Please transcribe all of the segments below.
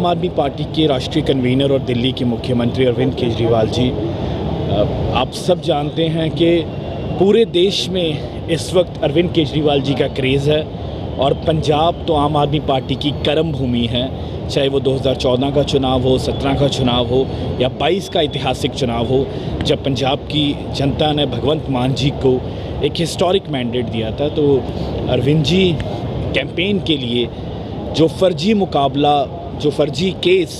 आम आदमी पार्टी के राष्ट्रीय कन्वीनर और दिल्ली के मुख्यमंत्री अरविंद केजरीवाल जी आप सब जानते हैं कि पूरे देश में इस वक्त अरविंद केजरीवाल जी का क्रेज़ है और पंजाब तो आम आदमी पार्टी की कर्म भूमि है, चाहे वो 2014 का चुनाव हो 17 का चुनाव हो, या 22 का ऐतिहासिक चुनाव हो, जब पंजाब की जनता ने भगवंत मान जी को एक हिस्टोरिक मैंडेट दिया था तो अरविंद जी कैंपेन के लिए जो फर्जी मुकाबला जो फर्जी केस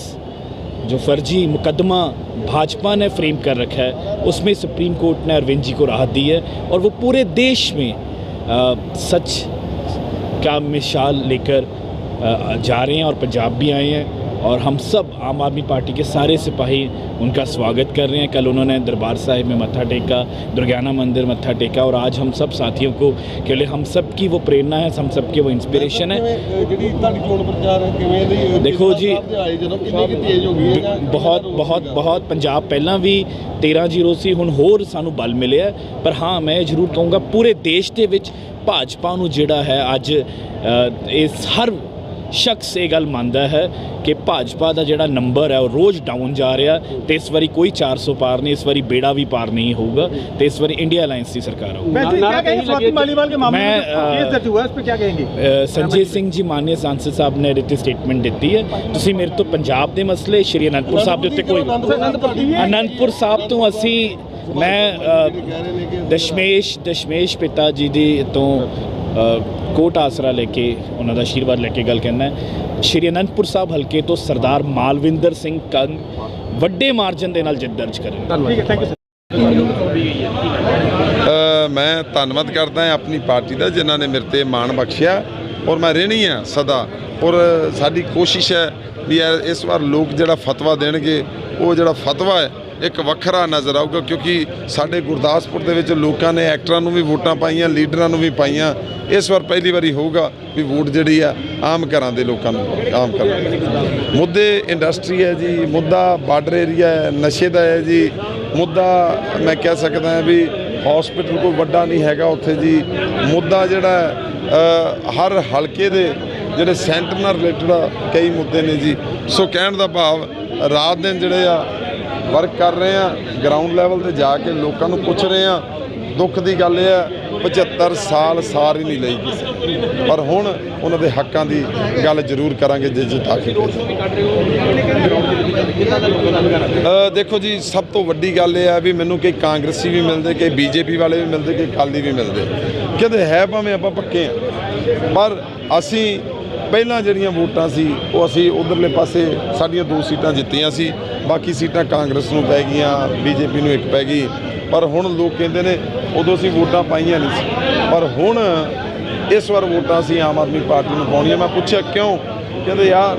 जो फर्जी मुकदमा भाजपा ने फ्रेम कर रखा है उसमें सुप्रीम कोर्ट ने अरविंद जी को राहत दी है और वो पूरे देश में आ, सच का मिसाल लेकर जा रहे हैं और पंजाब भी आए हैं। और हम सब आम आदमी पार्टी के सारे सिपाही उनका स्वागत कर रहे हैं कल उन्होंने दरबार साहिब में मत्था टेका दुर्गाना मंदिर मत्था टेका और आज हम सब साथियों को के लिए हम सब की वो प्रेरणा है हम सब की वो इंस्पिरेशन है ਕਿਵੇਂ, ਜਿਹੜੀ ਤੁਹਾਡੀ ਚੋਣ ਪ੍ਰਚਾਰ ਹੈ ਕਿਵੇਂ ਦੀ ਦੇਖੋ ਜੀ, ਸਾਹਿਬ ਦੇ ਆਏ ਜਦੋਂ ਕਿੰਨੀ ਕੁ ਤੇਜ਼ ਹੋ ਗਈ ਹੈ ਜਾਂ ਬਹੁਤ ਬਹੁਤ ਬਹੁਤ ਪੰਜਾਬ ਪਹਿਲਾਂ ਵੀ 13-0 ਸੀ ਹੁਣ ਹੋਰ ਸਾਨੂੰ ਬਲ ਮਿਲਿਆ ਹੈ। ਪਰ ਹਾਂ ਮੈਂ ਇਹ ਜ਼ਰੂਰ ਕਹੂੰਗਾ ਪੂਰੇ ਦੇਸ਼ ਦੇ ਵਿੱਚ ਭਾਜਪਾ ਨੂੰ ਜਿਹੜਾ ਹੈ ਅੱਜ ਅ, ਇਸ ਹਰ ਸ਼ਖਸ ਇਹ ਗੱਲ ਮੰਨਦਾ ਹੈ ਕਿ ਭਾਜਪਾ ਦਾ ਜਿਹੜਾ ਨੰਬਰ ਹੈ ਉਹ ਰੋਜ਼ ਡਾਊਨ ਜਾ ਰਿਹਾ ਤੇ ਇਸ ਵਾਰੀ ਕੋਈ 400 ਪਾਰ ਨਹੀਂ ਇਸ ਵਾਰੀ ਬੇੜਾ ਵੀ ਪਾਰ ਨਹੀਂ ਹੋਊਗਾ ਤੇ ਇਸ ਵਾਰੀ ਇੰਡੀਆ ਅਲਾਈਅੰਸ ਦੀ ਸਰਕਾਰ ਆਊਗੀ। ਸੰਜੀਤ ਸਿੰਘ ਜੀ ਮਾਨਯ ਸੰਸਦ ਸਾਹਿਬ ਨੇ ਰਿਤੀ ਸਟੇਟਮੈਂਟ ਦਿੱਤੀ ਹੈ। ਤੁਸੀਂ ਮੇਰੇ ਤੋਂ ਪੰਜਾਬ ਦੇ ਮਸਲੇ ਸ਼੍ਰੀ ਅਨੰਦਪੁਰ ਸਾਹਿਬ ਦੇ ਉੱਤੇ ਕੋਈ ਅਨੰਦਪੁਰ ਸਾਹਿਬ ਤੋਂ ਅਸੀਂ ਮੈਂ ਦਸ਼ਮੇਸ਼ ਦਸ਼ਮੇਸ਼ ਪਿਤਾ ਜੀ ਦੀ ਤੋਂ ਕੋਟ ਆਸਰਾ ਲੈ ਕੇ ਉਹਨਾਂ ਦਾ ਆਸ਼ੀਰਵਾਦ ਲੈ ਕੇ ਗੱਲ ਕਰਨਾ ਹੈ। ਸ਼੍ਰੀ ਅਨੰਦਪੁਰ ਸਾਹਿਬ ਹਲਕੇ ਤੋਂ ਸਰਦਾਰ ਮਾਲਵਿੰਦਰ ਸਿੰਘ ਕੰਗ ਵੱਡੇ ਮਾਰਜਨ ਦੇ ਨਾਲ ਜਿੱਤ ਦਰਜ ਕਰੇ ਧੰਨਵਾਦ। ਮੈਂ ਧੰਨਵਾਦ ਕਰਦਾ ਹਾਂ ਆਪਣੀ ਪਾਰਟੀ ਦਾ ਜਿਨ੍ਹਾਂ ਨੇ ਮੇਰੇ ਤੇ ਮਾਣ ਬਖਸ਼ਿਆ ਔਰ ਮੈਂ ਰਹਿਣੀ ਆ ਸਦਾ। ਔਰ ਸਾਡੀ ਕੋਸ਼ਿਸ਼ ਹੈ ਵੀ ਇਸ ਵਾਰ ਲੋਕ ਜਿਹੜਾ ਫਤਵਾ ਦੇਣਗੇ ਉਹ ਜਿਹੜਾ ਫਤਵਾ ਹੈ ਇੱਕ ਵੱਖਰਾ ਨਜ਼ਰ ਆਊਗਾ ਕਿਉਂਕਿ ਸਾਡੇ ਗੁਰਦਾਸਪੁਰ ਦੇ ਵਿੱਚ ਲੋਕਾਂ ਨੇ ਐਕਟਰਾਂ ਨੂੰ ਵੀ ਵੋਟਾਂ ਪਾਈਆਂ, ਲੀਡਰਾਂ ਨੂੰ ਵੀ ਪਾਈਆਂ। ਇਸ ਵਾਰ ਪਹਿਲੀ ਵਾਰੀ ਹੋਊਗਾ ਵੀ ਵੋਟ ਜਿਹੜੀ ਆ ਆਮ ਘਰਾਂ ਦੇ ਲੋਕਾਂ ਨੂੰ, ਆਮ ਘਰਾਂ ਦੇ ਮੁੱਦੇ ਇੰਡਸਟਰੀ ਹੈ ਜੀ, ਮੁੱਦਾ ਬਾਰਡਰ ਏਰੀਆ ਹੈ, ਨਸ਼ੇ ਦਾ ਹੈ ਜੀ। ਮੁੱਦਾ ਮੈਂ ਕਹਿ ਸਕਦਾ ਵੀ ਹਸਪੀਟਲ ਕੋਈ ਵੱਡਾ ਨਹੀਂ ਹੈਗਾ ਉੱਥੇ ਜੀ। ਮੁੱਦਾ ਜਿਹੜਾ ਹਰ ਹਲਕੇ ਦੇ ਜਿਹੜੇ ਸੈਂਟਰ ਨਾਲ ਰਿਲੇਟਡ ਕਈ ਮੁੱਦੇ ਨੇ ਜੀ। ਸੋ ਕਹਿਣ ਦਾ ਭਾਵ, ਰਾਤ ਦਿਨ ਜਿਹੜੇ ਆ ਵਰਕ ਕਰ ਰਹੇ ਆ ਗਰਾਊਂਡ ਲੈਵਲ ਤੇ ਜਾ ਕੇ ਲੋਕਾਂ ਨੂੰ ਪੁੱਛ ਰਹੇ ਆ ਦੁੱਖ ਦੀ ਗੱਲ ਇਹ ਹੈ 75 ਸਾਲ ਸਾਰ ਹੀ ਨਹੀਂ ਲਈ ਕਿਸੇ। ਪਰ ਹੁਣ ਉਹਨਾਂ ਦੇ ਹੱਕਾਂ ਦੀ ਗੱਲ ਜ਼ਰੂਰ ਕਰਾਂਗੇ ਜੇ ਜਿੱਤਾ ਕੇ ਦੇਖੋ ਜੀ, ਸਭ ਤੋਂ ਵੱਡੀ ਗੱਲ ਇਹ ਹੈ ਵੀ ਮੈਨੂੰ ਕਈ ਕਾਂਗਰਸੀ ਵੀ ਮਿਲਦੇ, ਕਈ ਬੀਜੇਪੀ ਵਾਲੇ ਵੀ ਮਿਲਦੇ ਕਿ ਅਕਾਲੀ ਵੀ ਮਿਲਦੇ। ਕਿਤੇ ਹੈ ਭਾਵੇਂ ਆਪਾਂ ਪੱਕੇ ਆ ਪਰ ਅਸੀਂ ਪਹਿਲਾਂ ਜਿਹੜੀਆਂ ਵੋਟਾਂ ਸੀ, ਉਹ ਅਸੀਂ ਉਧਰਲੇ ਪਾਸੇ ਸਾਡੀਆਂ ਦੋ ਸੀਟਾਂ ਜਿੱਤੀਆਂ ਸੀ। ਬਾਕੀ ਸੀਟਾਂ ਕਾਂਗਰਸ ਨੂੰ ਪੈ ਗਈਆਂ, ਬੀਜੇਪੀ ਨੂੰ ਇੱਕ ਪੈ ਗਈ। ਪਰ ਹੁਣ ਲੋਕ ਕਹਿੰਦੇ ਨੇ, ਉਦੋਂ ਅਸੀਂ ਵੋਟਾਂ ਪਾਈਆਂ ਨਹੀਂ ਸੀ। ਪਰ ਹੁਣ ਇਸ ਵਾਰ ਵੋਟਾਂ ਅਸੀਂ ਆਮ ਆਦਮੀ ਪਾਰਟੀ ਨੂੰ ਪਾਉਣੀਆਂ। ਮੈਂ ਪੁੱਛਿਆ ਕਿਉਂ? ਕਹਿੰਦੇ, ਯਾਰ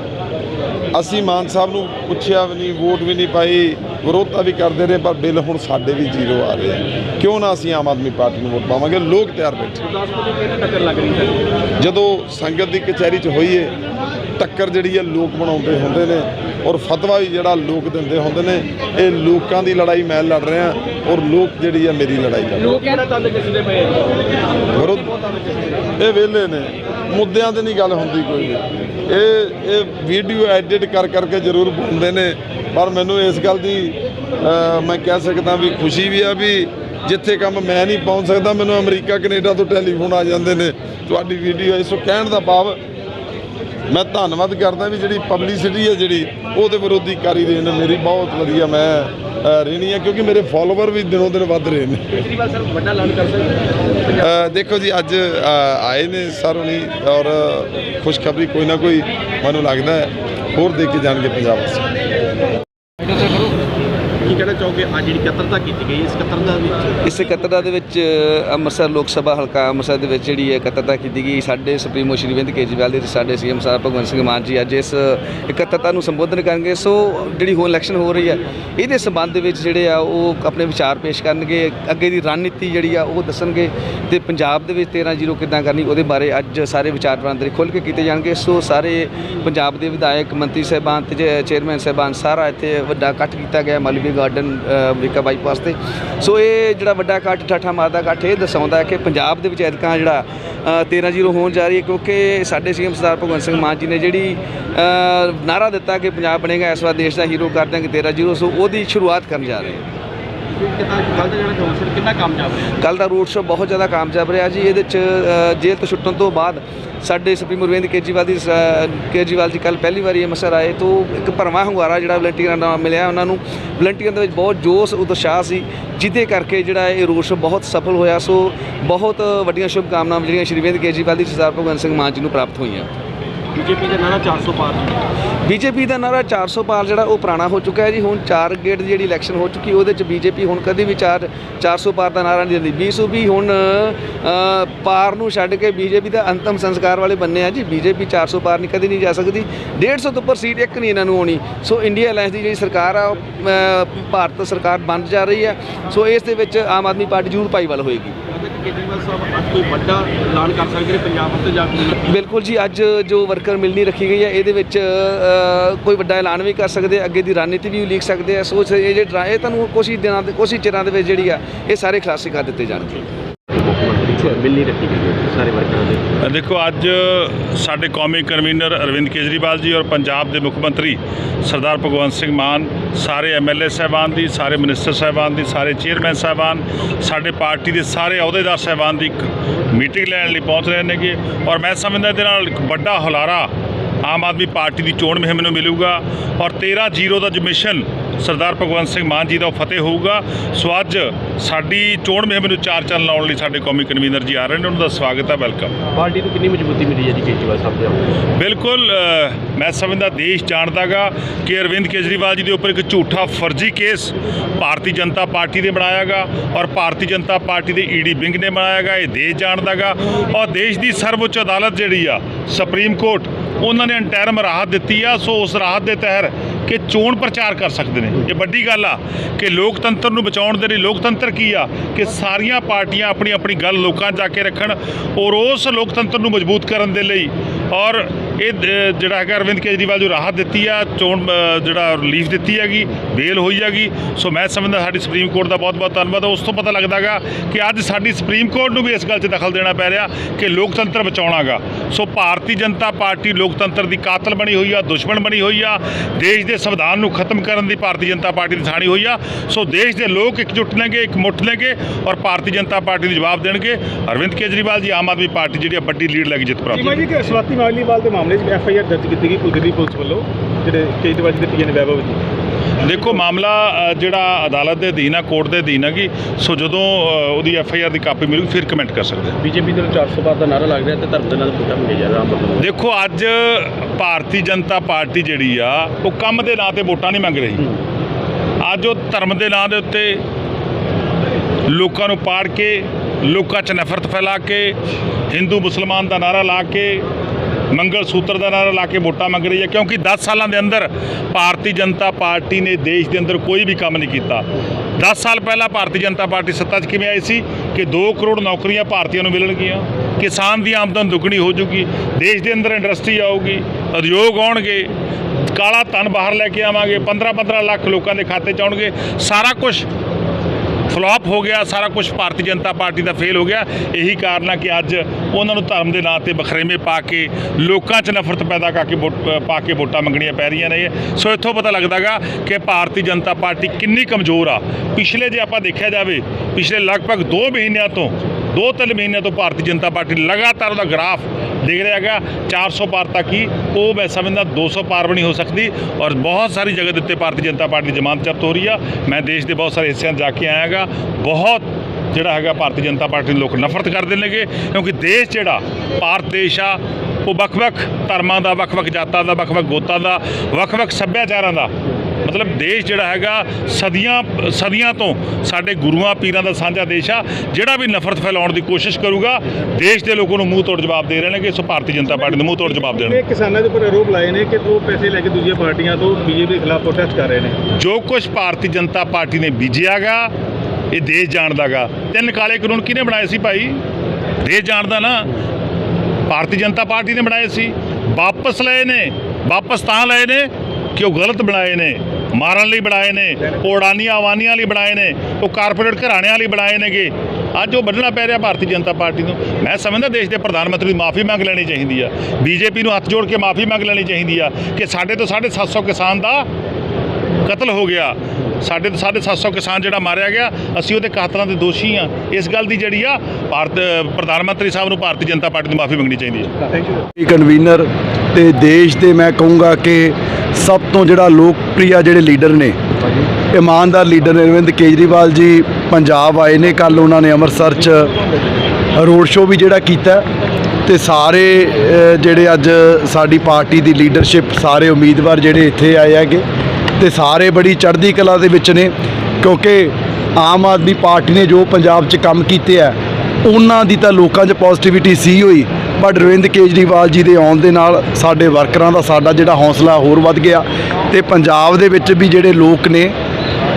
ਅਸੀਂ ਮਾਨ ਸਾਹਿਬ ਨੂੰ ਪੁੱਛਿਆ ਵੀ ਨਹੀਂ ਵੋਟ ਵੀ ਨਹੀਂ ਪਾਈ ਵਿਰੋਧਤਾ ਵੀ ਕਰਦੇ ਰਹੇ ਪਰ ਬਿੱਲ ਹੁਣ ਸਾਡੇ ਵੀ ਜ਼ੀਰੋ ਆ ਰਹੇ ਆ। ਕਿਉਂ ਨਾ ਅਸੀਂ ਆਮ ਆਦਮੀ ਪਾਰਟੀ ਨੂੰ ਵੋਟ ਪਾਵਾਂਗੇ? ਲੋਕ ਤਿਆਰ ਬੈਠੇ। ਜਦੋਂ ਸੰਗਤ ਦੀ ਕਚਹਿਰੀ 'ਚ ਹੋਈਏ ਟੱਕਰ ਜਿਹੜੀ ਹੈ ਲੋਕ ਬਣਾਉਂਦੇ ਹੁੰਦੇ ਨੇ ਔਰ ਫਤਵਾ ਵੀ ਜਿਹੜਾ ਲੋਕ ਦਿੰਦੇ ਹੁੰਦੇ ਨੇ ਇਹ ਲੋਕਾਂ ਦੀ ਲੜਾਈ ਮੈਂ ਲੜ ਰਿਹਾ ਔਰ ਲੋਕ ਜਿਹੜੀ ਹੈ ਮੇਰੀ ਲੜਾਈ ਲੜ ਰਹੇ ਕਿਹੜਾ ਦੰਦ ਕਿਸਦੇ ਪਏ ਵਿਰੋਧ ਇਹ ਵਿਹਲੇ ਨੇ। ਮੁੱਦਿਆਂ ਤੇ ਨਹੀਂ ਗੱਲ ਹੁੰਦੀ ਕੋਈ। ਇਹ ਇਹ ਵੀਡੀਓ ਐਡਿਟ ਕਰ ਕਰਕੇ ਜ਼ਰੂਰ ਪਾਉਂਦੇ ਨੇ। ਪਰ ਮੈਨੂੰ ਇਸ ਗੱਲ ਦੀ ਮੈਂ ਕਹਿ ਸਕਦਾ ਵੀ ਖੁਸ਼ੀ ਵੀ ਆ ਵੀ ਜਿੱਥੇ ਕੰਮ ਮੈਂ ਨਹੀਂ ਪਹੁੰਚ ਸਕਦਾ, ਮੈਨੂੰ ਅਮਰੀਕਾ, ਕੈਨੇਡਾ ਤੋਂ ਟੈਲੀਫੋਨ ਆ ਜਾਂਦੇ ਨੇ। ਤੁਹਾਡੀ ਵੀਡੀਓ ਇਸ ਤੋਂ ਕਹਿਣ ਦਾ ਭਾਵ ਮੈਂ ਧੰਨਵਾਦ ਕਰਦਾ ਵੀ ਜਿਹੜੀ ਪਬਲਿਸਿਟੀ ਹੈ ਜਿਹੜੀ, ਉਹਦੇ ਵਿਰੋਧੀ ਕਾਰੀ ਰਹੇ ਨੇ। ਮੇਰੀ ਬਹੁਤ ਵਧੀਆ, ਮੈਂ ਰਹਿਣੀ ਹੈ ਕਿਉਂਕਿ ਮੇਰੇ ਫਾਲੋਅਰ ਵੀ ਦਿਨੋਂ ਦਿਨ ਵੱਧ ਰਹੇ ਨੇ। ਕੇਜਰੀਵਾਲ ਸਰ ਵੱਡਾ ਐਲਾਨ ਕਰ ਸਕਦੇ ਅ, ਦੇਖੋ ਜੀ ਅੱਜ ਆਏ ਨੇ ਸਰ ਹੁਣੀ ਔਰ ਖੁਸ਼ਖਬਰੀ ਕੋਈ ਨਾ ਕੋਈ ਮੈਨੂੰ ਲੱਗਦਾ ਹੈ ਹੋਰ ਦੇ ਕੇ ਜਾਣਗੇ ਪੰਜਾਬ ਵਾਸਤੇ ਕੀ ਕਹਿਣਾ ਚਾਹੋਗੇ? ਅੱਜ ਜਿਹੜੀ ਕਤਰਤਾ ਕੀਤੀ ਗਈ, ਇਸ ਕਤਰਤਾ ਵਿੱਚ? ਇਸ ਇਕੱਤਰਤਾ ਦੇ ਵਿੱਚ ਅੰਮ੍ਰਿਤਸਰ ਲੋਕ ਸਭਾ ਹਲਕਾ ਅੰਮ੍ਰਿਤਸਰ ਦੇ ਵਿੱਚ ਜਿਹੜੀ ਹੈ ਇਕੱਤਰਤਾ ਕੀਤੀ ਗਈ, ਸਾਡੇ ਸੁਪਰੀਮੋ ਸ਼੍ਰੀ ਅਰਵਿੰਦ ਕੇਜਰੀਵਾਲ ਦੇ ਤੇ ਸਾਡੇ ਸੀਐਮ ਸਾਹਿਬ ਭਗਵੰਤ ਸਿੰਘ ਮਾਨ ਜੀ ਅੱਜ ਇਸ ਇਕੱਤਰਤਾ ਨੂੰ ਸੰਬੋਧਨ ਕਰਨਗੇ। ਸੋ ਜਿਹੜੀ ਹੋ ਇਲੈਕਸ਼ਨ ਹੋ ਰਹੀ ਹੈ ਇਹਦੇ ਸੰਬੰਧ ਵਿੱਚ ਜਿਹੜੇ ਆ ਉਹ ਆਪਣੇ ਵਿਚਾਰ ਪੇਸ਼ ਕਰਨਗੇ। ਅੱਗੇ ਦੀ ਰਣਨੀਤੀ ਜਿਹੜੀ ਆ ਉਹ ਦੱਸਣਗੇ ਤੇ ਪੰਜਾਬ ਦੇ ਵਿੱਚ 13 ਜ਼ੀਰੋ ਕਿੱਦਾਂ ਕਰਨੀ, ਉਹਦੇ ਬਾਰੇ ਅੱਜ ਸਾਰੇ ਵਿਚਾਰ ਵਟਾਂਦਰੇ ਖੁੱਲ੍ਹ ਕੇ ਕੀਤੇ ਜਾਣਗੇ। ਸੋ ਸਾਰੇ ਪੰਜਾਬ ਦੇ ਵਿਧਾਇਕ, ਮੰਤਰੀ ਸਾਹਿਬਾਨ ਤੇ ਚੇਅਰਮੈਨ ਸਾਹਿਬਾਨ ਸਾਰਾ ਇੱਥੇ ਵੱਡਾ ਇਕੱਠ ਕੀਤਾ ਗਿਆ ਮਲਵੀ ਗਾਰਡਨ ਅਮਰੀਕਾ ਬਾਈਪਾਸ ਤੇ। ਸੋ ਇਹ ਜਿਹੜਾ ਵੱਡਾ ਇਕੱਠ ਠਾਠਾ ਮਾਰਦਾ ਇਕੱਠ ਇਹ ਦਰਸਾਉਂਦਾ ਹੈ ਕਿ ਪੰਜਾਬ ਦੇ ਵਿੱਚ ਐਤਕਾਂ ਜਿਹੜਾ 13-0 ਹੋਣ ਜਾ ਰਹੀ ਹੈ ਕਿਉਂਕਿ ਸਾਡੇ ਸੀਐਮ ਸਰਦਾਰ ਭਗਵੰਤ ਸਿੰਘ ਮਾਨ ਜੀ ਨੇ ਜਿਹੜੀ ਅ, ਨਾਅਰਾ ਦਿੱਤਾ ਕਿ ਪੰਜਾਬ ਬਣੇਗਾ ਇਸ ਵਾਰ ਦੇਸ਼ ਦਾ ਹੀਰੋ ਕਰ ਦਿਆਂਗੇ 13-0 ਸੋ ਉਹਦੀ ਸ਼ੁਰੂਆਤ ਕਰਨ ਜਾ ਰਹੇ ਹਾਂ। ਕਿੰਨਾ ਕੱਲ ਦਾ ਜਿਹੜਾ ਰੋਡ ਸ਼ੋਅ ਕਿੰਨਾ ਕਾਮਯਾਬ ਰਿਹਾ? ਕੱਲ ਦਾ ਰੋਡ ਸ਼ੋਅ ਬਹੁਤ ਜ਼ਿਆਦਾ ਕਾਮਯਾਬ ਰਿਹਾ ਜੀ। ਇਹਦੇ ਚ ਜੇਲ੍ਹ ਤੋਂ ਛੁੱਟਣ ਤੋਂ ਬਾਅਦ ਸਾਡੇ ਸੁਪਰੀਮ ਅਰਵਿੰਦ ਕੇਜਰੀਵਾਲ ਦੀ ਸ- ਕੇਜਰੀਵਾਲ ਜੀ ਕੱਲ ਪਹਿਲੀ ਵਾਰੀ ਅੰਮ੍ਰਿਤਸਰ ਆਏ ਤੋਂ ਇੱਕ ਭਰਵਾਂ ਹੁੰਗਾਰਾ ਜਿਹੜਾ ਵਲੰਟੀਅਰਾਂ ਦਾ ਮਿਲਿਆ ਉਹਨਾਂ ਨੂੰ। ਵਲੰਟੀਅਰਾਂ ਦੇ ਵਿੱਚ ਬਹੁਤ ਜੋਸ਼, ਉਤਸ਼ਾਹ ਸੀ, ਜਿਹਦੇ ਕਰਕੇ ਜਿਹੜਾ ਇਹ ਰੋਡ ਸ਼ੋਅ ਬਹੁਤ ਸਫਲ ਹੋਇਆ। ਸੋ ਬਹੁਤ ਵੱਡੀਆਂ ਸ਼ੁਭ ਕਾਮਨਾਵਾਂ ਜਿਹੜੀਆਂ ਸ਼੍ਰੀ ਅਰਵਿੰਦ ਕੇਜਰੀਵਾਲ ਦੀ, ਸਰਦਾਰ ਭਗਵੰਤ ਸਿੰਘ ਮਾਨ ਜੀ ਨੂੰ ਪ੍ਰਾਪਤ ਹੋਈਆਂ। ਬੀਜੇਪੀ ਦਾ ਨਾਰਾ 400 ਪਾਰ। ਬੀਜੇਪੀ ਦਾ ਨਾਰਾ 400 ਪਾਰ ਜਿਹੜਾ ਉਹ ਪੁਰਾਣਾ ਹੋ ਚੁੱਕਾ ਹੈ ਜੀ। ਹੁਣ ਚਾਰ ਗੇਟ ਦੀ ਜਿਹੜੀ ਇਲੈਕਸ਼ਨ ਹੋ ਚੁੱਕੀ ਉਹਦੇ ਚ ਬੀਜੇਪੀ ਹੁਣ ਕਦੀ ਵੀ ਚਾਰ 400 ਪਾਰ ਦਾ ਨਾਰਾ ਨਹੀਂ ਦਿੰਦੀ। ਬੀਸੂਬੀ ਹੁਣ ਪਾਰ ਨੂੰ ਛੱਡ ਕੇ ਬੀਜੇਪੀ ਦਾ ਅੰਤਮ ਸੰਸਕਾਰ ਵਾਲੇ ਬੰਨੇ ਆ ਜੀ। ਬੀਜੇਪੀ 400 ਪਾਰ ਨਹੀਂ ਕਦੀ ਨਹੀਂ ਜਾ ਸਕਦੀ। 150 ਤੋਂ ਉੱਪਰ ਸੀਟ ਇੱਕ ਨਹੀਂ ਇਹਨਾਂ ਨੂੰ ਆਉਣੀ। ਸੋ ਇੰਡੀਆ ਅਲਾਈਅੰਸ ਦੀ ਜਿਹੜੀ ਸਰਕਾਰ ਆ ਉਹ, ਭਾਰਤ ਸਰਕਾਰ ਬਣ ਜਾ ਰਹੀ ਹੈ। ਸੋ ਇਸ ਦੇ ਵਿੱਚ ਆਮ ਆਦਮੀ ਪਾਰਟੀ ਜ਼ਰੂਰ ਭਾਈਵਾਲ ਹੋਏਗੀ। ਲੱਗਦਾ ਕੇਜਰੀਵਾਲ ਸਾਹਿਬ ਅੱਜ ਕੋਈ ਵੱਡਾ ਐਲਾਨ ਕਰ ਸਕਦੇ ਨੇ ਪੰਜਾਬ ਉੱਤੇ ਜਾ ਕੇ? ਬਿਲਕੁਲ ਜੀ, ਅੱਜ ਜੋ ਵਰਕਰ ਮਿਲਣੀ ਰੱਖੀ ਗਈ ਹੈ, ਇਹਦੇ ਵਿੱਚ ਕੋਈ ਵੱਡਾ ਐਲਾਨ ਵੀ ਕਰ ਸਕਦੇ ਅੱਗੇ ਦੀ ਰਣਨੀਤੀ ਵੀ ਉਲੀਕ ਸਕਦੇ ਆ ਸੋਚ, ਇਹ ਜਿਹੜੇ ਇਹ ਤੁਹਾਨੂੰ ਕੁਛ ਹੀ ਦਿਨਾਂ ਦੇ ਕੁਛ ਹੀ ਚਿਰਾਂ ਦੇ ਵਿੱਚ ਜਿਹੜੀ ਆ, ਇਹ ਸਾਰੇ ਖੁਲਾਸੇ ਕਰ ਦਿੱਤੇ ਜਾਣਗੇ। ਮੁੱਖ ਮੰਤਰੀ ਰੱਖੀ ਗਈ ਹੈ, ਸਾਰੇ ਵਰਕਰਾਂ ਦੇ। ਦੇਖੋ, ਅੱਜ ਸਾਡੇ ਕੌਮੀ ਕਨਵੀਨਰ ਅਰਵਿੰਦ ਕੇਜਰੀਵਾਲ ਜੀ ਔਰ ਪੰਜਾਬ ਦੇ ਮੁੱਖ ਮੰਤਰੀ ਸਰਦਾਰ ਭਗਵੰਤ ਸਿੰਘ ਮਾਨ, ਸਾਰੇ ਐਮਐਲਏ ਸਾਹਿਬਾਨ ਦੀ, ਸਾਰੇ ਮਿਨਿਸਟਰ ਸਾਹਿਬਾਨ ਦੀ, ਸਾਰੇ ਚੇਅਰਮੈਨ ਸਾਹਿਬਾਨ, ਸਾਡੇ ਪਾਰਟੀ ਦੇ ਸਾਰੇ ਅਹੁਦੇਦਾਰ ਸਾਹਿਬਾਨ ਦੀ ਇੱਕ ਮੀਟਿੰਗ ਲੈਣ ਲਈ ਪਹੁੰਚ ਰਹੇ ਨੇਗੇ ਔਰ ਮੈਂ ਸਮਝਦਾ ਇਹਦੇ ਨਾਲ ਇੱਕ ਵੱਡਾ ਹੁਲਾਰਾ ਆਮ ਆਦਮੀ ਪਾਰਟੀ ਦੀ ਚੋਣ ਮੁਹਿੰਮ ਨੂੰ ਮਿਲੂਗਾ ਔਰ 13 ਜ਼ੀਰੋ ਦਾ ਜੋ ਮਿਸ਼ਨ ਸਰਦਾਰ ਭਗਵੰਤ ਸਿੰਘ ਮਾਨ ਜੀ ਦਾ ਉਹ ਫਤਿਹ ਹੋਊਗਾ। ਸੋ ਅੱਜ ਸਾਡੀ ਚੋਣ ਮੁਹਿੰਮ ਨੂੰ ਚਾਰ ਚੰਨ ਲਾਉਣ ਲਈ ਸਾਡੇ ਕੌਮੀ ਕਨਵੀਨਰ ਜੀ ਆ ਰਹੇ ਨੇ। ਉਹਨਾਂ ਦਾ ਸਵਾਗਤ ਹੈ ਵੈਲਕਮ। ਪਾਰਟੀ ਨੂੰ ਕਿੰਨੀ ਮਜ਼ਬੂਤੀ ਮਿਲੀ ਹੈ ਜੀ ਕੇਜਰੀਵਾਲ ਸਾਹਿਬ ਦੇ ਆਉਣ ਬਿਲਕੁਲ ਮੈਂ ਸਮਝਦਾ ਦੇਸ਼ ਜਾਣਦਾਗਾ ਕਿ ਅਰਵਿੰਦ ਕੇਜਰੀਵਾਲ ਜੀ ਦੇ ਉੱਪਰ ਇੱਕ ਝੂਠਾ ਫਰਜ਼ੀ ਕੇਸ ਭਾਰਤੀ ਜਨਤਾ ਪਾਰਟੀ ਨੇ ਬਣਾਇਆਗਾ ਔਰ ਭਾਰਤੀ ਜਨਤਾ ਪਾਰਟੀ ਦੇ ਈਡੀ ਵਿੰਗ ਨੇ ਬਣਾਇਆਗਾ। ਇਹ ਦੇਸ਼ ਜਾਣਦਾਗਾ। ਔਰ ਦੇਸ਼ ਦੀ ਸਰਵਉੱਚ ਅਦਾਲਤ ਜਿਹੜੀ ਆ ਸੁਪਰੀਮ ਕੋਰਟ ਉਹਨਾਂ ਨੇ ਅੰਟਰਮ ਰਾਹਤ ਦਿੱਤੀ ਆ, ਸੋ ਉਸ ਰਾਹਤ ਦੇ ਤਹਿਰ ਕਿ ਚੋਣ ਪ੍ਰਚਾਰ ਕਰ ਸਕਦੇ ਨੇ। ਇਹ ਵੱਡੀ ਗੱਲ ਆ ਕਿ ਲੋਕਤੰਤਰ ਨੂੰ ਬਚਾਉਣ ਦੇ ਲਈ ਲੋਕਤੰਤਰ ਕੀ ਆ? ਕਿ ਸਾਰੀਆਂ ਪਾਰਟੀਆਂ ਆਪਣੀ ਆਪਣੀ ਗੱਲ ਲੋਕਾਂ ਜਾ ਕੇ ਰੱਖਣ ਔਰ ਉਸ ਲੋਕਤੰਤਰ ਨੂੰ ਮਜ਼ਬੂਤ ਕਰਨ ਦੇ ਲਈ ਔਰ ਇਹ ਜਿਹੜਾ ਹੈਗਾ ਅਰਵਿੰਦ ਕੇਜਰੀਵਾਲ ਜੋ ਰਾਹਤ ਦਿੱਤੀ ਆ ਚੋਣ ਜਿਹੜਾ ਰਿਲੀਫ ਦਿੱਤੀ ਹੈਗੀ ਬੇਲ ਹੋਈ ਹੈਗੀ। ਸੋ ਮੈਂ ਸਮਝਦਾ ਸਾਡੀ ਸੁਪਰੀਮ ਕੋਰਟ ਦਾ ਬਹੁਤ ਬਹੁਤ ਧੰਨਵਾਦ। ਉਸ ਤੋਂ ਪਤਾ ਲੱਗਦਾਗਾ ਕਿ ਅੱਜ ਸਾਡੀ ਸੁਪਰੀਮ ਕੋਰਟ ਨੂੰ ਵੀ ਇਸ ਗੱਲ 'ਚ ਦਖਲ ਦੇਣਾ ਪੈ ਰਿਹਾ ਕਿ ਲੋਕਤੰਤਰ ਬਚਾਉਣਾਗਾ। ਸੋ ਭਾਰਤੀ ਜਨਤਾ ਪਾਰਟੀ ਲੋਕਤੰਤਰ ਦੀ ਕਾਤਲ ਬਣੀ ਹੋਈ ਆ ਦੁਸ਼ਮਣ ਬਣੀ ਹੋਈ ਆ। ਦੇਸ਼ ਦੇ ਸੰਵਿਧਾਨ ਨੂੰ ਖਤਮ ਕਰਨ ਦੀ ਭਾਰਤੀ ਜਨਤਾ ਪਾਰਟੀ ਦੀ ਥਾਣੀ ਹੋਈ ਆ। ਸੋ ਦੇਸ਼ ਦੇ ਲੋਕ ਇਕਜੁੱਟ ਨੇਗੇ ਇੱਕ ਮੁੱਠ ਨੇਗੇ ਔਰ ਭਾਰਤੀ ਜਨਤਾ ਪਾਰਟੀ ਨੂੰ ਜਵਾਬ ਦੇਣਗੇ। ਅਰਵਿੰਦ ਕੇਜਰੀਵਾਲ ਜੀ ਆਮ ਆਦਮੀ ਪਾਰਟੀ ਜਿਹੜੀ ਆ ਵੱਡੀ ਲੀਡ ਲੈ ਕੇ ਜਿੱਤ ਪ੍ਰਾਪਤ ਜੀ ਕਿ ਸਵਾਤੀ ਮਾਲੀਵਾਲ ਦੇ ਮਾਮਲੇ 'ਚ ਐਫ ਆਈ ਆਰ ਦਰਜ ਕੀਤੀ ਗਈ ਕੁਲਦੀਪ ਪੁਲਿਸ ਵੱਲੋਂ ਜਿਹੜੇ ਕੇਜਰੀਵਾਲ ਦੇ ਪੀਏ ਨੇ ਵੈਭਵ ਜੀ ਦੇਖੋ ਮਾਮਲਾ ਜਿਹੜਾ ਅਦਾਲਤ ਦੇ ਅਧੀਨ ਆ ਕੋਰਟ ਦੇ ਅਧੀਨ ਹੈਗੀ ਸੋ ਜਦੋਂ ਉਹਦੀ ਐਫ ਆਈ ਆਰ ਦੀ ਕਾਪੀ ਮਿਲੂਗੀ ਫਿਰ ਕਮੈਂਟ ਕਰ ਸਕਦੇ। ਬੀਜੇਪੀ ਦੇ 400 ਪਾਰ ਦਾ ਨਾਰਾ ਲੱਗ ਰਿਹਾ ਤੇ ਧਰਮ ਦੇ ਨਾਲ ਪੂਜਾ ਮੰਗੀ ਜਾ ਰਿਹਾ ਦੇਖੋ ਅੱਜ ਭਾਰਤੀ ਜਨਤਾ ਪਾਰਟੀ ਜਿਹੜੀ ਆ ਉਹ ਕੰਮ ਦੇ ਨਾਂ ਤੇ ਵੋਟਾਂ ਨਹੀਂ ਮੰਗ ਰਹੀ। ਅੱਜ ਉਹ ਧਰਮ ਦੇ ਨਾਂ ਦੇ ਉੱਤੇ ਲੋਕਾਂ ਨੂੰ ਪਾੜ ਕੇ ਲੋਕਾਂ 'ਚ ਨਫ਼ਰਤ ਫੈਲਾ ਕੇ ਹਿੰਦੂ ਮੁਸਲਮਾਨ ਦਾ ਨਾਰਾ ਲਾ ਕੇ ਮੰਗਲ ਸੂਤਰ ਦਾ ਨਾਰਾ ਲਾ ਕੇ ਵੋਟਾਂ ਮੰਗ ਰਹੀ ਹੈ, ਕਿਉਂਕਿ 10 ਸਾਲਾਂ ਦੇ ਅੰਦਰ ਭਾਰਤੀ ਜਨਤਾ ਪਾਰਟੀ ਨੇ ਦੇਸ਼ ਦੇ ਅੰਦਰ ਕੋਈ ਵੀ ਕੰਮ ਨਹੀਂ ਕੀਤਾ। 10 ਸਾਲ ਪਹਿਲਾਂ ਭਾਰਤੀ ਜਨਤਾ ਪਾਰਟੀ ਸੱਤਾ 'ਚ ਕਿਵੇਂ ਆਈ ਸੀ? ਕਿ 2 ਕਰੋੜ ਨੌਕਰੀਆਂ ਭਾਰਤੀਆਂ ਨੂੰ ਮਿਲਣਗੀਆਂ। ਕਿਸਾਨ ਦੀ ਆਮਦਨ ਦੁੱਗਣੀ ਹੋ ਜੂਗੀ। ਦੇਸ਼ ਦੇ ਅੰਦਰ ਇੰਡਸਟਰੀ ਆਊਗੀ, ਉਦਯੋਗ ਆਉਣਗੇ, ਕਾਲਾ ਧਨ ਬਾਹਰ ਲੈ ਕੇ ਆਵਾਂਗੇ 15 15 ਲੱਖ ਲੋਕਾਂ ਦੇ ਖਾਤੇ 'ਚ ਆਉਣਗੇ। ਸਾਰਾ ਕੁਝ ਫਲॉप ਹੋ ਗਿਆ, ਸਾਰਾ ਕੁਝ ਭਾਰਤੀ ਜਨਤਾ ਪਾਰਟੀ ਦਾ ਫੇਲ ਹੋ ਗਿਆ। ਇਹੀ ਕਾਰਨ ਆ ਕਿ ਅੱਜ ਉਹਨਾਂ ਨੂੰ ਧਰਮ ਦੇ ਨਾਂ ਤੇ ਬਖਰੇਵੇਂ ਪਾ ਕੇ ਲੋਕਾਂ 'ਚ ਨਫ਼ਰਤ ਪੈਦਾ ਕਰਕੇ ਵੋਟ- ਪਾ ਕੇ ਵੋਟਾਂ ਮੰਗਣੀਆਂ ਪੈ ਰਹੀਆਂ ਨੇ ਸੋ ਇੱਥੋਂ ਪਤਾ ਲੱਗਦਾਗਾ ਕਿ ਭਾਰਤੀ ਜਨਤਾ ਪਾਰਟੀ ਕਿੰਨੀ ਕਮਜ਼ੋਰ ਆ। ਪਿਛਲੇ ਜੇ ਆਪਾਂ ਦੇਖਿਆ ਜਾਵੇ, ਪਿਛਲੇ ਲਗਭਗ 2 ਮਹੀਨਿਆਂ ਤੋਂ 2-3 ਮਹੀਨਿਆਂ ਤੋਂ ਭਾਰਤੀ ਜਨਤਾ ਪਾਰਟੀ ਲਗਾਤਾਰ ਉਹਦਾ ਗ੍ਰਾਫ ਦੇਖ ਰਿਹਾ ਹੈਗਾ। 400 ਪਾਰ ਤੱਕ ਹੀ ਉਹ ਮੈਂ ਸਮਝਦਾ 200 ਪਾਰ ਵੀ ਨਹੀਂ ਹੋ ਸਕਦੀ ਔਰ ਬਹੁਤ ਸਾਰੀ ਜਗ੍ਹਾ ਦੇ ਉੱਤੇ ਭਾਰਤੀ ਜਨਤਾ ਪਾਰਟੀ ਦੀ ਜ਼ਮਾਨਤ ਜ਼ਬਤ ਹੋ ਰਹੀ ਆ। ਮੈਂ ਦੇਸ਼ ਦੇ ਬਹੁਤ ਸਾਰੇ ਹਿੱਸਿਆਂ 'ਚ ਜਾ ਕੇ ਆਇਆ ਹੈਗਾ ਬਹੁਤ ਜਿਹੜਾ ਹੈਗਾ ਭਾਰਤੀ ਜਨਤਾ ਪਾਰਟੀ ਨੂੰ ਲੋਕ ਨਫ਼ਰਤ ਕਰਦੇ ਨੇਗੇ ਕਿਉਂਕਿ ਦੇਸ਼ ਜਿਹੜਾ ਭਾਰਤ ਦੇਸ਼ ਆ, ਉਹ ਵੱਖ-ਵੱਖ ਧਰਮਾਂ ਦਾ, ਵੱਖ-ਵੱਖ ਜਾਤਾਂ ਦਾ, ਵੱਖ-ਵੱਖ ਗੋਤਾਂ ਦਾ, ਵੱਖ-ਵੱਖ ਸੱਭਿਆਚਾਰਾਂ ਦਾ ਮਤਲਬ ਦੇਸ਼ ਜਿਹੜਾ ਹੈਗਾ ਸਦੀਆਂ ਸਦੀਆਂ ਤੋਂ ਸਾਡੇ ਗੁਰੂਆਂ ਪੀਰਾਂ ਦਾ ਸਾਂਝਾ ਦੇਸ਼ ਆ ਜਿਹੜਾ ਵੀ ਨਫ਼ਰਤ ਫੈਲਾਉਣ ਦੀ ਕੋਸ਼ਿਸ਼ ਕਰੂਗਾ ਦੇਸ਼ ਦੇ ਲੋਕਾਂ ਨੂੰ ਮੂੰਹ ਤੋੜ ਜਵਾਬ ਦੇ ਰਹੇ ਨੇਗੇ ਸੋ ਭਾਰਤੀ ਜਨਤਾ ਪਾਰਟੀ ਨੂੰ ਮੂੰਹ ਤੋੜ ਜਵਾਬ ਦੇਣ। ਇਹ ਕਿਸਾਨਾਂ ਦੇ ਉੱਪਰ ਆਰੋਪ ਲਾਏ ਨੇ ਕਿ ਉਹ ਪੈਸੇ ਲੈ ਕੇ ਦੂਜੀਆਂ ਪਾਰਟੀਆਂ ਤੋਂ ਬੀਜੇਪੀ ਦੇ ਖਿਲਾਫ ਪ੍ਰੋਟੈਸਟ ਕਰ ਰਹੇ ਨੇ। ਜੋ ਕੁਝ ਭਾਰਤੀ ਜਨਤਾ ਪਾਰਟੀ ਨੇ ਬੀਜਿਆਗਾ ਇਹ ਦੇਸ਼ ਜਾਣਦਾਗਾ। ਤਿੰਨ ਕਾਲੇ ਕਾਨੂੰਨ ਕਿਹਨੇ ਬਣਾਏ ਸੀ ਭਾਈ? ਦੇਸ਼ ਜਾਣਦਾ ਨਾ। ਭਾਰਤੀ ਜਨਤਾ ਪਾਰਟੀ ਨੇ ਬਣਾਏ ਸੀ। ਵਾਪਸ ਲਏ ਨੇ ਵਾਪਸ ਤਾਂ ਲਏ ਨੇ ਕਿ ਉਹ ਗਲਤ ਬਣਾਏ ਨੇ। ਮਾਰਨ ਲਈ ਬਣਾਏ ਨੇ ਉਹ ਉਡਾਨੀਆਂ ਆਵਾਨੀਆਂ ਲਈ ਬਣਾਏ ਨੇ, ਉਹ ਕਾਰਪੋਰੇਟ ਘਰਾਣਿਆਂ ਲਈ ਬਣਾਏ ਨੇਗੇ। ਅੱਜ ਉਹ ਵੱਢਣਾ ਪੈ ਰਿਹਾ ਭਾਰਤੀ ਜਨਤਾ ਪਾਰਟੀ ਨੂੰ। ਮੈਂ ਸਮਝਦਾ ਦੇਸ਼ ਦੇ ਪ੍ਰਧਾਨ ਮੰਤਰੀ ਦੀ ਮਾਫੀ ਮੰਗ ਲੈਣੀ ਚਾਹੀਦੀ ਆ। ਬੀਜੇਪੀ ਨੂੰ ਹੱਥ ਜੋੜ ਕੇ ਮਾਫੀ ਮੰਗ ਲੈਣੀ ਚਾਹੀਦੀ ਆ ਕਿ ਸਾਡੇ ਤੋਂ 750 ਕਿਸਾਨ ਦਾ ਕਤਲ ਹੋ ਗਿਆ। ਸਾਡੇ ਤੋਂ 750 ਕਿਸਾਨ ਜਿਹੜਾ ਮਾਰਿਆ ਗਿਆ, ਅਸੀਂ ਉਹਦੇ ਕਾਤਲਾਂ ਦੇ ਦੋਸ਼ੀ ਆ। ਇਸ ਗੱਲ ਦੀ ਜਿਹੜੀ ਆ, ਭਾਰਤ, ਪ੍ਰਧਾਨ ਮੰਤਰੀ ਸਾਹਿਬ ਨੂੰ ਭਾਰਤੀ ਜਨਤਾ ਪਾਰਟੀ ਨੂੰ ਮਾਫੀ ਮੰਗਣੀ ਚਾਹੀਦੀ ਹੈ ਕਨਵੀਨਰ ਤੇ ਦੇਸ਼ ਦੇ ਮੈਂ ਕਹੂੰਗਾ ਕਿ ਸਭ ਤੋਂ ਜਿਹੜਾ ਲੋਕਪ੍ਰਿਯ ਜਿਹੜੇ ਲੀਡਰ ਨੇ, ਇਮਾਨਦਾਰ ਲੀਡਰ ਨੇ ਅਰਵਿੰਦ ਕੇਜਰੀਵਾਲ ਜੀ, ਪੰਜਾਬ ਆਏ ਨੇ ਕੱਲ ਉਹਨਾਂ ਨੇ ਅੰਮ੍ਰਿਤਸਰ 'ਚ ਰੋਡ ਸ਼ੋਅ ਵੀ ਜਿਹੜਾ ਕੀਤਾ ਤੇ ਸਾਰੇ ਜਿਹੜੇ ਅੱਜ ਸਾਡੀ ਪਾਰਟੀ ਦੀ ਲੀਡਰਸ਼ਿਪ ਸਾਰੇ ਉਮੀਦਵਾਰ ਜਿਹੜੇ ਇੱਥੇ ਆਏ ਹੈਗੇ ਤੇ ਸਾਰੇ ਬੜੀ ਚੜ੍ਹਦੀ ਕਲਾ ਦੇ ਵਿੱਚ ਨੇ ਕਿਉਂਕਿ ਆਮ ਆਦਮੀ ਪਾਰਟੀ ਨੇ ਜੋ ਪੰਜਾਬ 'ਚ ਕੰਮ ਕੀਤੇ ਆ, ਉਹਨਾਂ ਦੀ ਤਾਂ ਲੋਕਾਂ 'ਚ ਪੋਜ਼ਿਟਿਵਿਟੀ ਸੀ ਹੋਈ। ਬਟ ਅਰਵਿੰਦ ਕੇਜਰੀਵਾਲ ਜੀ ਦੇ ਆਉਣ ਦੇ ਨਾਲ ਸਾਡੇ ਵਰਕਰਾਂ ਦਾ ਸਾਡਾ ਜਿਹੜਾ ਹੌਸਲਾ ਹੋਰ ਵੱਧ ਗਿਆ ਤੇ ਪੰਜਾਬ ਦੇ ਵਿੱਚ ਵੀ ਜਿਹੜੇ ਲੋਕ ਨੇ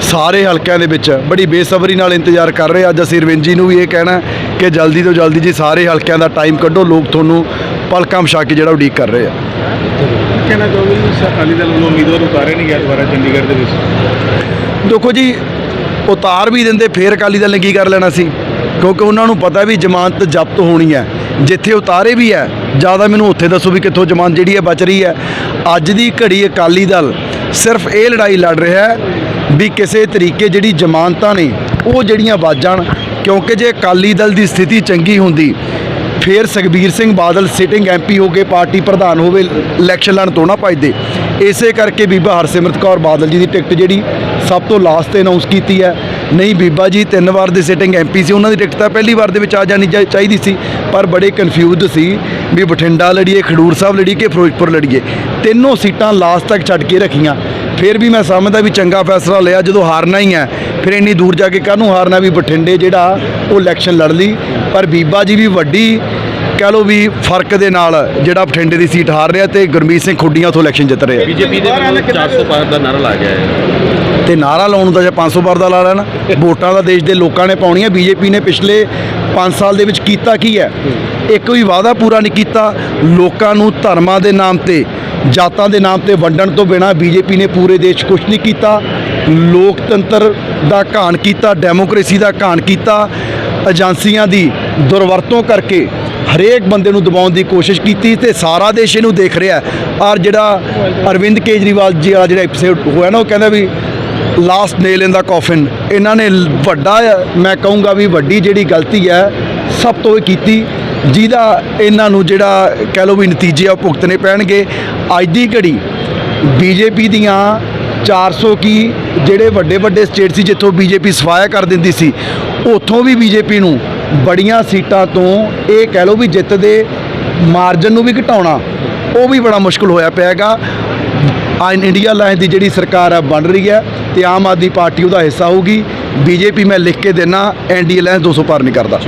ਸਾਰੇ ਹਲਕਿਆਂ ਦੇ ਵਿੱਚ ਬੜੀ ਬੇਸਬਰੀ ਨਾਲ ਇੰਤਜ਼ਾਰ ਕਰ ਰਹੇ ਅੱਜ ਅਸੀਂ ਅਰਵਿੰਦ ਜੀ ਨੂੰ ਵੀ ਇਹ ਕਹਿਣਾ ਕਿ ਜਲਦੀ ਤੋਂ ਜਲਦੀ ਜੀ ਸਾਰੇ ਹਲਕਿਆਂ ਦਾ ਟਾਈਮ ਕੱਢੋ ਲੋਕ ਤੁਹਾਨੂੰ ਪਲਕਾਂ ਵਿਛਾ ਕੇ ਜਿਹੜਾ ਉਡੀਕ ਕਰ ਰਹੇ ਆ। ਕਹਿਣਾ ਚਾਹੋਗੇ ਜੀ ਅਕਾਲੀ ਦਲ ਵੱਲੋਂ ਉਮੀਦਵਾਰ ਉਤਾਰੇ ਨਹੀਂ ਗਿਆ ਦੁਬਾਰਾ ਚੰਡੀਗੜ੍ਹ ਦੇ ਵਿੱਚ? ਦੇਖੋ ਜੀ ਉਤਾਰ ਵੀ ਦਿੰਦੇ ਫੇਰ ਅਕਾਲੀ ਦਲ ਨੇ ਕੀ ਕਰ ਲੈਣਾ ਸੀ? ਕਿਉਂਕਿ ਉਹਨਾਂ ਨੂੰ ਪਤਾ ਵੀ ਜ਼ਮਾਨਤ ਜ਼ਬਤ ਹੋਣੀ ਹੈ। ਜਿੱਥੇ ਉਤਾਰੇ ਵੀ ਹੈ, ਜ਼ਿਆਦਾ ਮੈਨੂੰ ਉੱਥੇ ਦੱਸੋ ਵੀ ਕਿੱਥੋਂ ਜ਼ਮਾਨਤ ਜਿਹੜੀ ਹੈ ਬਚ ਰਹੀ ਹੈ। ਅੱਜ ਦੀ ਘੜੀ ਅਕਾਲੀ ਦਲ ਸਿਰਫ ਇਹ ਲੜਾਈ ਲੜ ਰਿਹਾ ਹੈ ਵੀ ਕਿਸੇ ਤਰੀਕੇ ਜਿਹੜੀ ਜ਼ਮਾਨਤਾਂ ਨੇ, ਉਹ ਜਿਹੜੀਆਂ ਵੱਜ ਜਾਣ ਕਿਉਂਕਿ ਜੇ ਅਕਾਲੀ ਦਲ ਦੀ ਸਥਿਤੀ ਚੰਗੀ ਹੁੰਦੀ, ਫਿਰ ਸੁਖਬੀਰ ਸਿੰਘ ਬਾਦਲ ਸਿਟਿੰਗ ਐਮਪੀ ਹੋ ਕੇ ਪਾਰਟੀ ਪ੍ਰਧਾਨ ਹੋਵੇ ਇਲੈਕਸ਼ਨ ਲੜਨ ਤੋਂ ਨਾ ਭੱਜਦੇ। ਇਸੇ ਕਰਕੇ ਬੀਬਾ ਹਰਸਿਮਰਤ ਕੌਰ ਬਾਦਲ ਜੀ ਦੀ ਟਿਕਟ ਜਿਹੜੀ ਸਭ ਤੋਂ ਲਾਸਟ ਤੇ ਅਨਾਉਂਸ ਕੀਤੀ ਹੈ। ਨਹੀਂ, ਬੀਬਾ ਜੀ, ਤਿੰਨ ਵਾਰ ਦੇ ਸਿਟਿੰਗ ਐਮਪੀ ਸੀ। ਉਹਨਾਂ ਦੀ ਟਿਕਟ ਤਾਂ ਪਹਿਲੀ ਵਾਰ ਦੇ ਵਿੱਚ ਆ ਜਾਣੀ ਚਾਹੀ- ਚਾਹੀਦੀ ਸੀ, ਪਰ ਬੜੇ ਕਨਫਿਊਜ਼ਡ ਸੀ ਵੀ ਬਠਿੰਡਾ ਲੜੀਏ, ਖਡੂਰ ਸਾਹਿਬ ਲੜੀਏ ਕਿ ਫਿਰੋਜ਼ਪੁਰ ਲੜੀਏ। ਤਿੰਨੋਂ ਸੀਟਾਂ ਲਾਸਟ ਤੱਕ ਛੱਡ ਕੇ ਰੱਖੀਆਂ। ਫਿਰ ਵੀ ਮੈਂ ਸਮਝਦਾ ਵੀ ਚੰਗਾ ਫੈਸਲਾ ਲਿਆ, ਜਦੋਂ ਹਾਰਨਾ ਹੀ ਹੈ। ਫਿਰ ਇੰਨੀ ਦੂਰ ਜਾ ਕੇ ਕਾਹਨੂੰ ਹਾਰਨਾ ਵੀ ਬਠਿੰਡੇ ਜਿਹੜਾ ਉਹ ਇਲੈਕਸ਼ਨ ਲੜ ਲਈ। ਪਰ ਬੀਬਾ ਜੀ ਵੀ ਵੱਡੀ ਕਹਿ ਲਓ ਵੀ ਫ਼ਰਕ ਦੇ ਨਾਲ ਜਿਹੜਾ ਬਠਿੰਡੇ ਦੀ ਸੀਟ ਹਾਰ ਰਿਹਾ ਤੇ ਗੁਰਮੀਤ ਸਿੰਘ ਖੁੱਡੀਆਂ ਤੋਂ ਇਲੈਕਸ਼ਨ ਜਿੱਤ ਰਿਹਾ ਬੀਜੇਪੀ ਦੇ ਵੱਲੋਂ 400 ਪਾਰ ਦਾ? ਨਾਰਾ ਲਾ ਗਿਆ ਹੈ। ਤੇ ਨਾਰਾ ਲਾਉਣ ਦਾ ਜਾਂ 500 ਵਾਰ ਦਾ ਲਾ ਲੈਣਾ ਵੋਟਾਂ ਦਾ ਦੇਸ਼ ਦੇ ਲੋਕਾਂ ਨੇ ਪਾਉਣੀਆਂ। ਬੀਜੇਪੀ ਨੇ ਪਿਛਲੇ 5 ਸਾਲ ਦੇ ਵਿੱਚ ਕੀਤਾ ਕੀ ਹੈ? ਇੱਕ ਵੀ ਵਾਅਦਾ ਪੂਰਾ ਨਹੀਂ ਕੀਤਾ। ਲੋਕਾਂ ਨੂੰ ਧਰਮਾਂ ਦੇ ਨਾਮ ਤੇ ਜਾਤਾਂ ਦੇ ਨਾਮ ਤੇ ਵੰਡਣ ਤੋਂ ਬਿਨਾ ਬੀਜੇਪੀ ਨੇ ਪੂਰੇ ਦੇਸ਼ 'ਚ ਕੁਝ ਨਹੀਂ ਕੀਤਾ। ਲੋਕਤੰਤਰ ਦਾ ਘਾਣ ਕੀਤਾ ਡੈਮੋਕ੍ਰੇਸੀ ਦਾ ਘਾਣ ਕੀਤਾ। ਏਜੰਸੀਆਂ ਦੀ ਦੁਰਵਰਤੋਂ ਕਰਕੇ ਹਰੇਕ ਬੰਦੇ ਨੂੰ ਦਬਾਉਣ ਦੀ ਕੋਸ਼ਿਸ਼ ਕੀਤੀ ਤੇ ਸਾਰਾ ਦੇਸ਼ ਇਹਨੂੰ ਦੇਖ ਰਿਹਾ ਔਰ ਜਿਹੜਾ ਅਰਵਿੰਦ ਕੇਜਰੀਵਾਲ ਜੀ ਵਾਲਾ ਜਿਹੜਾ ਐਪੀਸੋਡ ਹੋਇਆ ਨਾ, ਉਹ ਕਹਿੰਦਾ ਵੀ ਲਾਸਟ ਨੇਲ ਇਨ ਦਾ ਕੌਫਨ ਇਹਨਾਂ ਨੇ ਵੱਡਾ, ਮੈਂ ਕਹੂੰਗਾ ਵੀ ਵੱਡੀ ਜਿਹੜੀ ਗਲਤੀ ਹੈ, ਸਭ ਤੋਂ ਇਹ ਕੀਤੀ, ਜਿਹਦਾ ਇਹਨਾਂ ਨੂੰ ਜਿਹੜਾ ਕਹਿ ਲਓ ਵੀ ਨਤੀਜੇ ਆ ਉਹ ਭੁਗਤਣੇ ਪੈਣਗੇ। ਅੱਜ ਦੀ ਘੜੀ ਬੀਜੇਪੀ ਦੀਆਂ 400 ਕੀ ਜਿਹੜੇ ਵੱਡੇ ਵੱਡੇ ਸਟੇਟ ਸੀ, ਜਿੱਥੋਂ ਬੀਜੇਪੀ ਸਫਾਇਆ ਕਰ ਦਿੰਦੀ ਸੀ, ਉੱਥੋਂ ਵੀ ਬੀਜੇਪੀ ਨੂੰ ਬੜੀਆਂ ਸੀਟਾਂ ਤੋਂ ਇਹ ਕਹਿ ਲਓ ਵੀ ਜਿੱਤ ਦੇ ਮਾਰਜਨ ਨੂੰ ਵੀ ਘਟਾਉਣਾ, ਉਹ ਵੀ ਬੜਾ ਮੁਸ਼ਕਲ ਹੋਇਆ ਪਿਆਗਾ। ਆਇਨ ਇੰਡੀਆ ਲਾਈਨ ਦੀ ਜਿਹੜੀ ਸਰਕਾਰ ਆ ਬਣ ਰਹੀ ਹੈ ਤੇ ਆਮ ਆਦਮੀ ਪਾਰਟੀ ਉਹਦਾ ਹਿੱਸਾ ਹੋਊਗੀ। ਬੀਜੇਪੀ ਮੈਂ ਲਿਖ ਕੇ ਦੇਣਾ ਐਨਡੀਏ ਲਾਈਨ 200 ਪਾਰ ਨਹੀਂ ਕਰਦਾ।